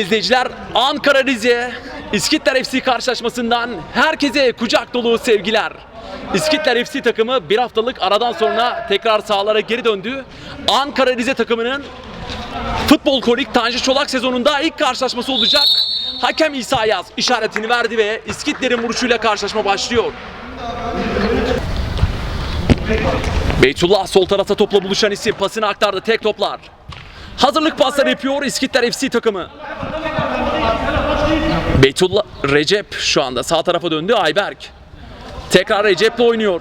İzleyiciler, Ankara Rize İskitler FC karşılaşmasından herkese kucak dolu sevgiler. İskitler FC takımı bir haftalık aradan sonra tekrar sahalara geri döndü. Ankara Rize takımının Futbol Kolik Tanju Çolak sezonunda ilk karşılaşması olacak. Hakem İsa Yaz işaretini verdi ve İskitler'in vuruşuyla karşılaşma başlıyor. Beytullah sol tarafta topla buluşan isim pasını aktardı tek toplar. Hazırlık pasları yapıyor İskitler FC takımı. Beytullah Recep şu anda sağ tarafa döndü Ayberk. Tekrar Recep'le oynuyor.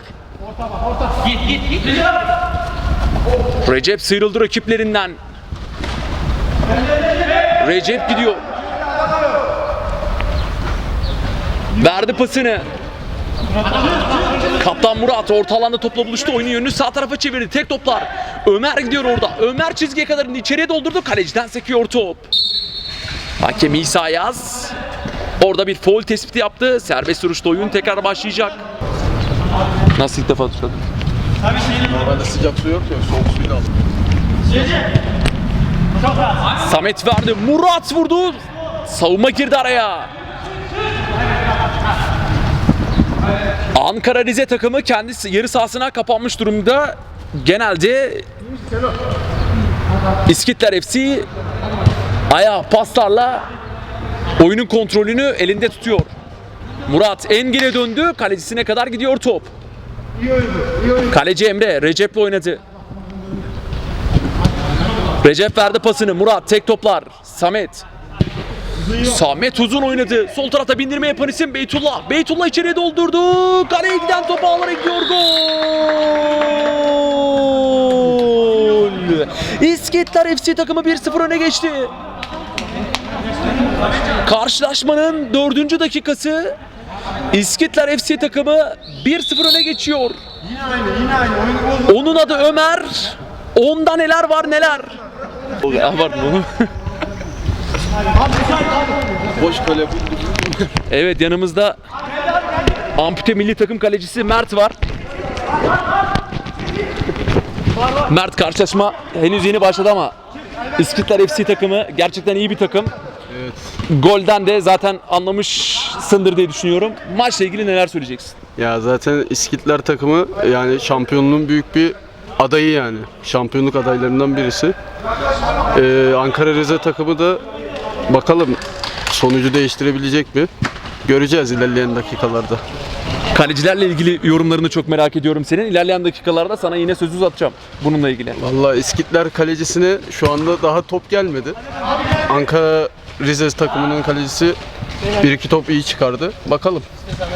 Recep sıyrıldı rakiplerinden. Recep gidiyor. Verdi pasını. Kaptan Murat orta alanda topla buluştu. Oyunun yönünü sağ tarafa çevirdi. Tek toplar. Ömer gidiyor orada. Ömer çizgiye kadar içeriye doldurdu. Kaleciden sekiyor top. Hakem İsa Yaz. Orada bir foul tespiti yaptı. Serbest vuruşta oyun tekrar başlayacak. Nasıl ilk defa tuşladın? Normalde sıcak su yok ya, soğuk suyla aldım. Samet verdi. Murat vurdu. Savunma girdi araya. Ankara Rize takımı kendi yarı sahasına kapanmış durumda. Genelde İskitler FC ayağı paslarla oyunun kontrolünü elinde tutuyor. Murat en geri döndü. Kalecisine kadar gidiyor top. Kaleci Emre Recep'le oynadı. Recep verdi pasını. Murat tek toplar. Samet. Samet uzun oynadı. Sol tarafta bindirme yapan isim Beytullah. Beytullah içeriye doldurdu. Kaleye giden top ağlara gidiyor. Gol. İskitler FC takımı 1-0 öne geçti. Karşılaşmanın dördüncü dakikası İskitler FC takımı 1-0 öne geçiyor. Yine aynı, yine aynı. Bozdu. Onun adı Ömer. Onda neler var neler. Abartma oğlum. Boş kale. Evet yanımızda ampute milli takım kalecisi Mert var. Mert karşılaşma henüz yeni başladı ama İskitler FC takımı gerçekten iyi bir takım. Evet. Golden de zaten anlamışsındır diye düşünüyorum. Maçla ilgili neler söyleyeceksin? Ya zaten İskitler takımı yani şampiyonluğun büyük bir adayı yani. Şampiyonluk adaylarından birisi. Ee, Ankara Rize takımı da bakalım sonucu değiştirebilecek mi? Göreceğiz ilerleyen dakikalarda. Kalecilerle ilgili yorumlarını çok merak ediyorum senin. İlerleyen dakikalarda sana yine söz uzatacağım bununla ilgili. Vallahi İskitler kalecisine şu anda daha top gelmedi. Ankara Rize takımının kalecisi bir iki top iyi çıkardı. Bakalım.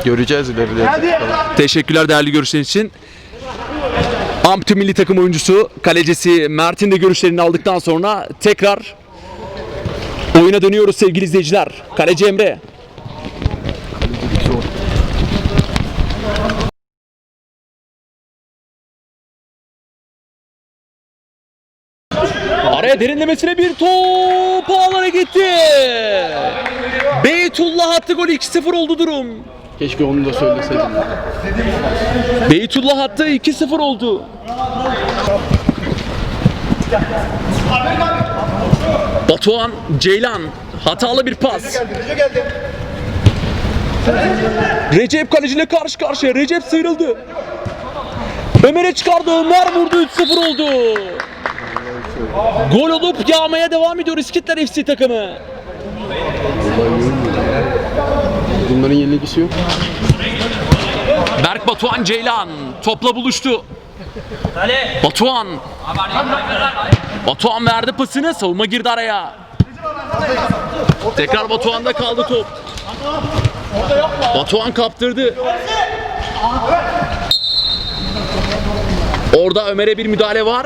Göreceğiz dakikalarda. Teşekkürler değerli görüşlerin için. Ampute milli takım oyuncusu, kalecisi Mert'in de görüşlerini aldıktan sonra tekrar oyuna dönüyoruz sevgili izleyiciler. Kaleci Emre. Araya derinlemesine bir top ağlara gitti. Beytullah attı gol 2-0 oldu durum. Keşke onu da söyleseydim. Beytullah attı 2-0 oldu. Batuhan Ceylan hatalı bir pas. Recep kaleciyle karşı karşıya. Recep sıyrıldı. Ömer'e çıkardı. Ömer vurdu 3-0 oldu. Gol olup yağmaya devam ediyor İskitler FC takımı. Bunların yenilgisi yok. Berk Batuhan Ceylan topla buluştu. Batuhan. Batuhan verdi pasını savunma girdi araya. Tekrar Batuhan'da kaldı top. Batuhan kaptırdı. Orada Ömer'e bir müdahale var.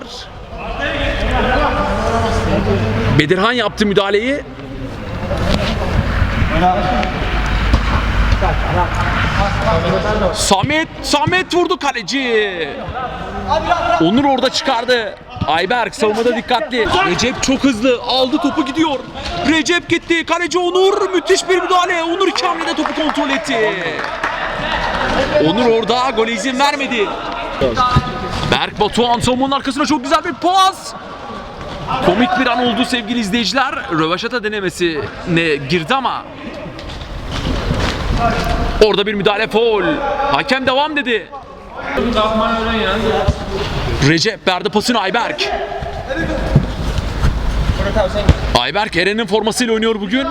Bedirhan yaptı müdahaleyi. Samet, Samet vurdu kaleci. Onur orada çıkardı. Ayberk savunmada dikkatli. Recep çok hızlı aldı topu gidiyor. Recep gitti. Kaleci Onur müthiş bir müdahale. Onur iki hamlede topu kontrol etti. Onur orada gole izin vermedi. Berk Batuhan savunmanın arkasına çok güzel bir pas. komik bir an oldu sevgili izleyiciler. Rövaşata denemesi ne girdi ama orada bir müdahale foul. Hakem devam dedi. Recep verdi pasını Ayberk. Ayberk Eren'in formasıyla oynuyor bugün.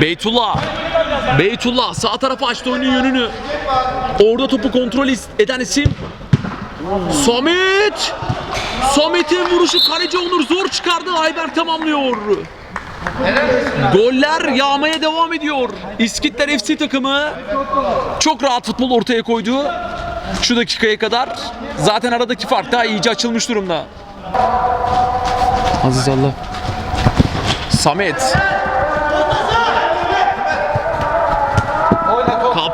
Beytullah. Beytullah sağ tarafa açtı oyunun yönünü. Orada topu kontrol eden isim Samet. Samet'in vuruşu kaleci Onur zor çıkardı. Ayberk tamamlıyor. Goller yağmaya devam ediyor. İskitler FC takımı çok rahat futbol ortaya koydu. Şu dakikaya kadar. Zaten aradaki fark daha iyice açılmış durumda. Aziz Allah. Samet.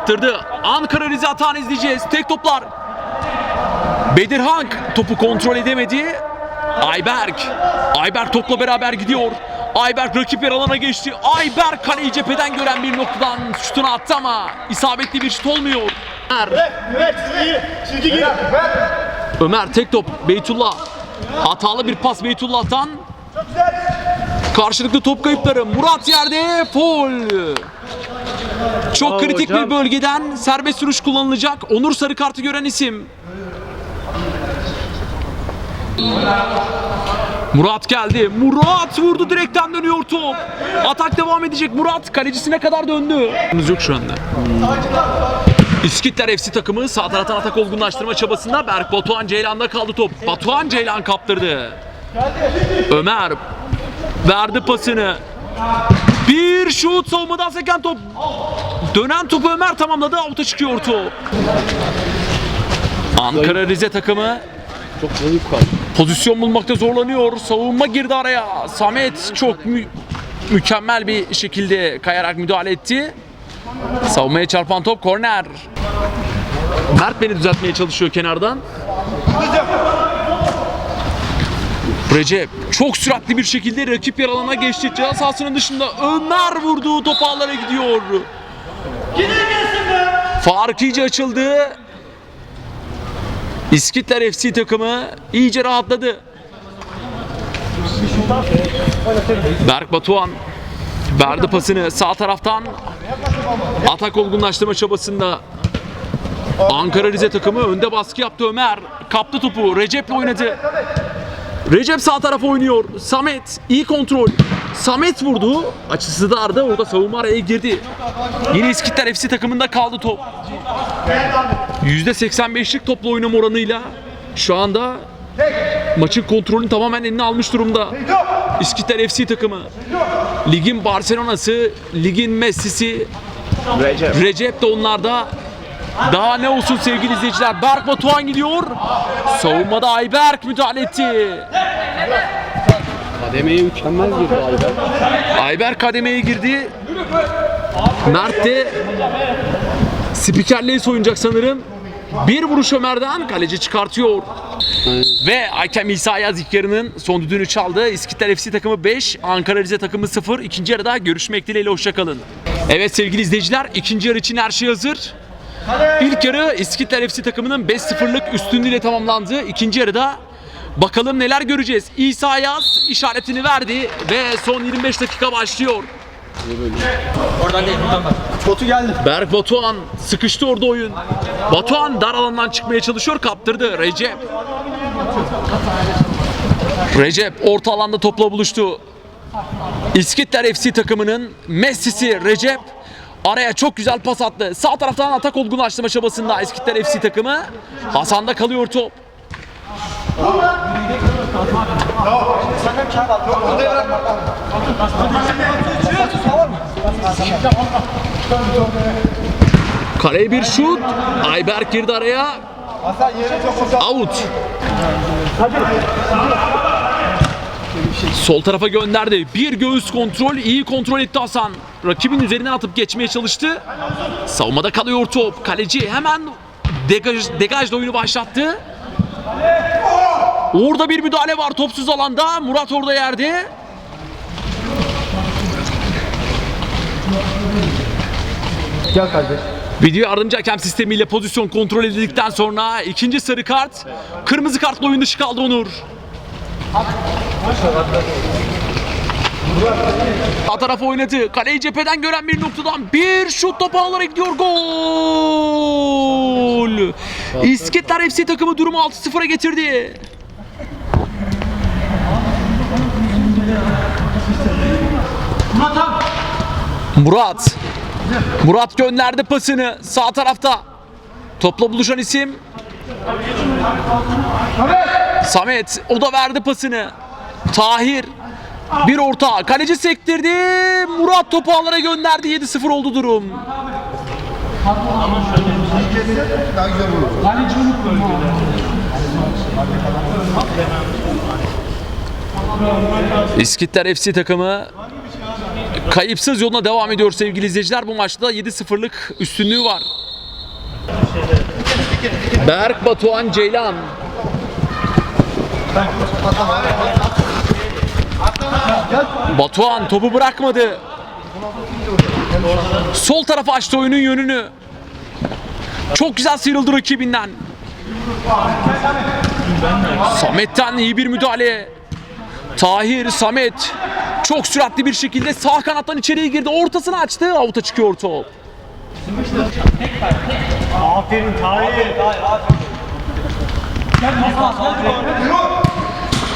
Kaptırdı. Ankara Rize Atan izleyeceğiz. Tek toplar. Bedirhan topu kontrol edemedi. Ayberk. Ayberk topla beraber gidiyor. Ayberk rakip yer alana geçti. Ayberk kaleyi cepheden gören bir noktadan şutunu attı ama isabetli bir şut olmuyor. Ömer. Ömer tek top Beytullah. Hatalı bir pas Beytullah'tan. Karşılıklı top kayıpları. Murat yerde. Foul. Çok Bravo kritik hocam. bir bölgeden serbest vuruş kullanılacak. Onur sarı kartı gören isim. Murat geldi. Murat vurdu direkten dönüyor top. Atak devam edecek. Murat kalecisine kadar döndü. Yok şu anda. İskitler FC takımı sağ taraftan atak olgunlaştırma çabasında Berk Batuhan Ceylan'da kaldı top. Batuhan Ceylan kaptırdı. Ömer verdi pasını. Bir şut savunmadan seken top. Dönen topu Ömer tamamladı. Out'a çıkıyor top. Ankara Rize takımı Çok zayıf kaldı. pozisyon bulmakta zorlanıyor. Savunma girdi araya. Samet çok mü- mükemmel bir şekilde kayarak müdahale etti. Savunmaya çarpan top korner. Mert beni düzeltmeye çalışıyor kenardan. Recep çok süratli bir şekilde rakip yer alana geçti. Ceza sahasının dışında Ömer vurdu. Top ağlara gidiyor. Fark iyice açıldı. İskitler FC takımı iyice rahatladı. Berk Batuhan verdi pasını sağ taraftan atak olgunlaştırma çabasında Ankara Rize takımı önde baskı yaptı Ömer. Kaptı topu. Recep'le oynadı. Recep sağ tarafa oynuyor. Samet iyi kontrol. Samet vurdu. Açısı dardı. Orada savunma araya girdi. Yine İskitler FC takımında kaldı top. %85'lik toplu oynama oranıyla şu anda maçın kontrolünü tamamen eline almış durumda. İskitler FC takımı. Ligin Barcelona'sı, ligin Messi'si, Recep. Recep de onlarda. Daha ne olsun sevgili izleyiciler. Berk Batuhan gidiyor. Savunmada Ayberk müdahale etti. Kademeye mükemmel girdi Ayber. Ayberk kademeye girdi. Mert de spikerliği soyunacak sanırım. Bir vuruş Ömer'den kaleci çıkartıyor. Ve hakem İsa Yazıkyarı'nın son düdüğünü çaldı. İskitler FC takımı 5, Ankara Rize takımı 0. İkinci yarıda görüşmek dileğiyle hoşçakalın. Evet sevgili izleyiciler ikinci yarı için her şey hazır. İlk yarı İskitler FC takımının 5-0'lık üstünlüğüyle tamamlandı. İkinci yarıda bakalım neler göreceğiz. İsa Yaz işaretini verdi ve son 25 dakika başlıyor. Botu geldi. Berk Batuhan sıkıştı orada oyun. Batuhan dar alandan çıkmaya çalışıyor kaptırdı Recep. Recep orta alanda topla buluştu. İskitler FC takımının Messi'si Recep araya çok güzel pas attı. Sağ taraftan atak olgunlaştırma çabasında İskitler FC takımı. Hasan'da kalıyor top. Kaleye bir şut. Ayberk girdi araya. Out. Sol tarafa gönderdi. Bir göğüs kontrol, iyi kontrol etti Hasan. Rakibin üzerinden atıp geçmeye çalıştı. Savunmada kalıyor top. Kaleci hemen degaj, degajla oyunu başlattı. Orada bir müdahale var topsuz alanda. Murat orada yerde. Gel kardeş. Video yardımcı hakem sistemiyle pozisyon kontrol edildikten sonra ikinci sarı kart, kırmızı kartla oyun dışı kaldı Onur. Sağ tarafa oynadı. Kaleyi cepheden gören bir noktadan bir şut topu ağlara gidiyor. Gol! İskitler FC takımı durumu 6-0'a getirdi. Murat. Murat gönderdi pasını sağ tarafta. Topla buluşan isim Samet. O da verdi pasını. Tahir. Bir orta. Kaleci sektirdi. Murat topu ağlara gönderdi. 7-0 oldu durum. İskitler FC takımı kayıpsız yoluna devam ediyor sevgili izleyiciler. Bu maçta 7-0'lık üstünlüğü var. Berk Batuhan Ceylan. Batuhan topu bırakmadı. Sol tarafa açtı oyunun yönünü. Çok güzel sıyrıldı rakibinden. Samet'ten iyi bir müdahale. Tahir, Samet çok süratli bir şekilde sağ kanattan içeriye girdi. Ortasını açtı. Avuta çıkıyor top. Aferin Tahir.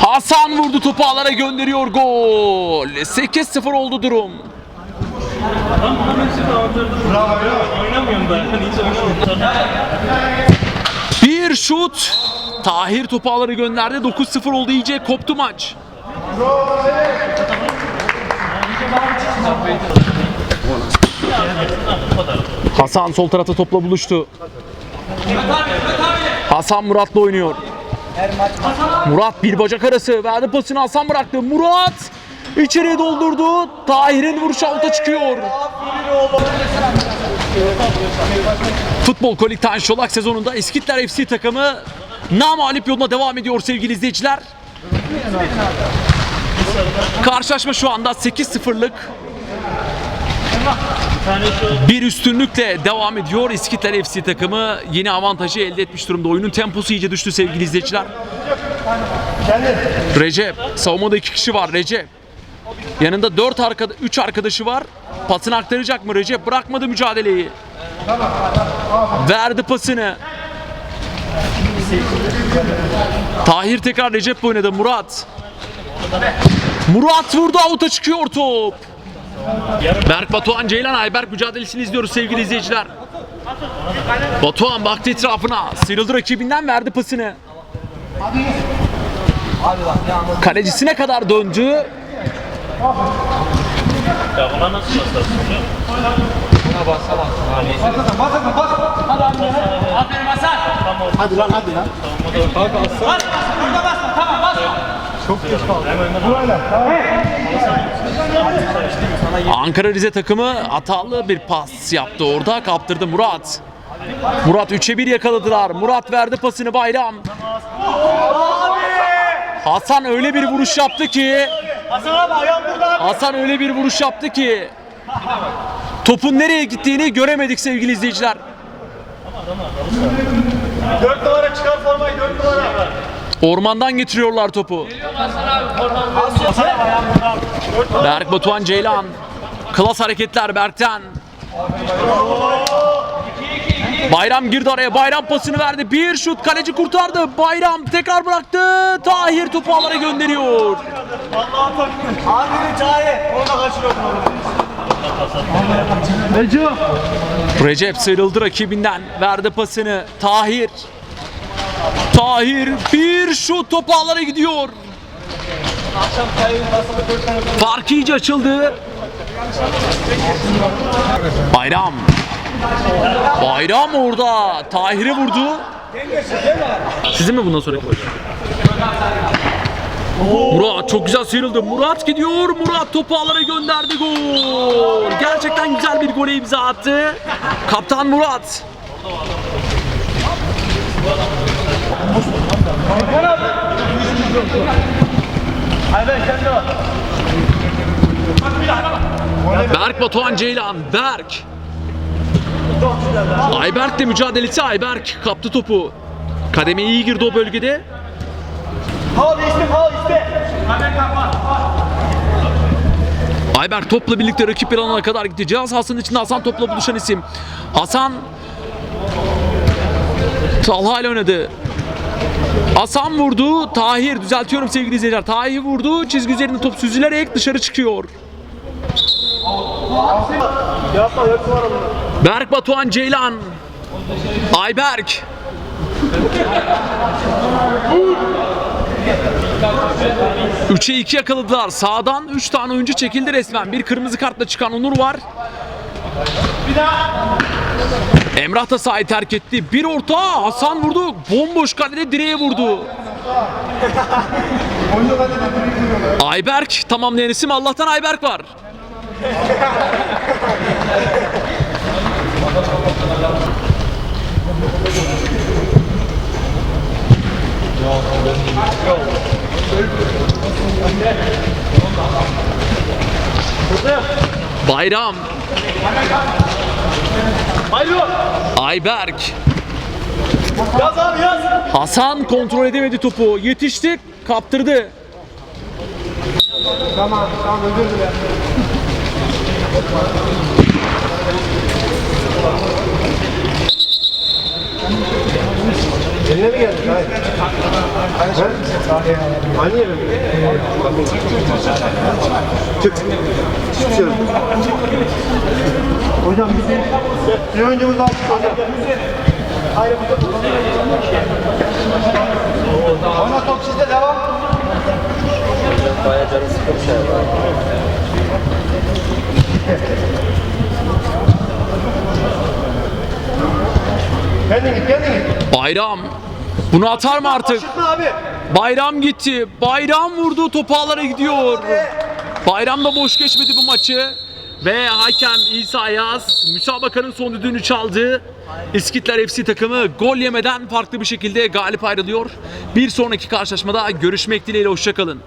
Hasan vurdu topu ağlara gönderiyor gol. 8-0 oldu durum. Bir şut. Tahir topu ağlara gönderdi. 9-0 oldu iyice koptu maç. Hasan sol tarafta topla buluştu. Hasan Murat'la oynuyor. Murat bir bacak arası verdi pasını Hasan bıraktı. Murat içeriye doldurdu. Tahir'in vuruşu avuta çıkıyor. Futbol Kolik'ten Şolak sezonunda İskitler FC takımı namalip yoluna devam ediyor sevgili izleyiciler. Karşılaşma şu anda 8-0'lık bir üstünlükle devam ediyor. İskitler FC takımı yeni avantajı elde etmiş durumda. Oyunun temposu iyice düştü sevgili izleyiciler. Recep. Savunmada iki kişi var Recep. Yanında 4 arkada 3 arkadaşı var. Pasını aktaracak mı Recep? Bırakmadı mücadeleyi. Verdi pasını. Tahir tekrar Recep oynadı. Murat. Murat vurdu avuta çıkıyor top. Berk Batuhan Ceylan Ayberk mücadelesini izliyoruz sevgili izleyiciler. Batuhan baktı etrafına. Sıyrıldı rakibinden verdi pasını. Kalecisine kadar döndü. Hadi lan hadi lan. Ankara Rize takımı hatalı bir pas yaptı orada. Kaptırdı Murat. Murat 3'e 1 yakaladılar. Murat verdi pasını Bayram. Hasan öyle bir vuruş yaptı ki. Hasan öyle bir vuruş yaptı ki topun nereye gittiğini göremedik sevgili izleyiciler. 4 numara çıkar formayı 4 numara. Ormandan getiriyorlar topu. Berk Batuhan Ceylan. Klas hareketler Berk'ten. Bayram girdi araya. Bayram pasını verdi. Bir şut kaleci kurtardı. Bayram tekrar bıraktı. Tahir topu ağlara gönderiyor. Onu. Recep sıyrıldı rakibinden. Verdi pasını. Tahir. Tahir bir şut topu ağlara gidiyor. Fark iyice açıldı. Bayram. Bayram orada. Tahir'e vurdu. Sizin mi bundan sonraki maç? Murat çok güzel sıyrıldı. Murat gidiyor. Murat topu ağlara gönderdi. Gol. Gerçekten güzel bir gole imza attı. Kaptan Murat. Berk Batuhan Ceylan. Berk. Ayberk de mücadelesi Ayberk kaptı topu. Kademe iyi girdi o bölgede. Hava değişti, hava değişti. Ayberk topla birlikte rakip alana kadar gitti. Cihaz sahasının içinde Hasan topla buluşan isim. Hasan Talha ile oynadı. Hasan vurdu. Tahir düzeltiyorum sevgili izleyiciler. Tahir vurdu. Çizgi üzerinde top süzülerek dışarı çıkıyor. Berk Batuhan Ceylan. Ayberk. Üçe iki yakaladılar. Sağdan üç tane oyuncu çekildi resmen. Bir kırmızı kartla çıkan Onur var. Emrah da sahayı terk etti. Bir orta Hasan vurdu. Bomboş kalede direğe vurdu. Ayberk tamamlayan isim Allah'tan Ayberk var. Bayram. Alo. Ayberk. Yaz abi yaz. Hasan kontrol edemedi topu. Yetişti, kaptırdı. Tamam, tamam özür dilerim. Eline mi geldik? Hayır. Hayır. Aynı yere mi? Çık. Çık dışarı. Hocam bizim bir daha çıktı hocam. Hayır. Oyna top sizde devam. Kendin git, kendin git. Bayram. Bunu atar mı artık? Bayram gitti. Bayram vurdu. Topu ağlara gidiyor. Bayram da boş geçmedi bu maçı. Ve hakem İsa Yaz müsabakanın son düdüğünü çaldı. İskitler FC takımı gol yemeden farklı bir şekilde galip ayrılıyor. Bir sonraki karşılaşmada görüşmek dileğiyle hoşçakalın.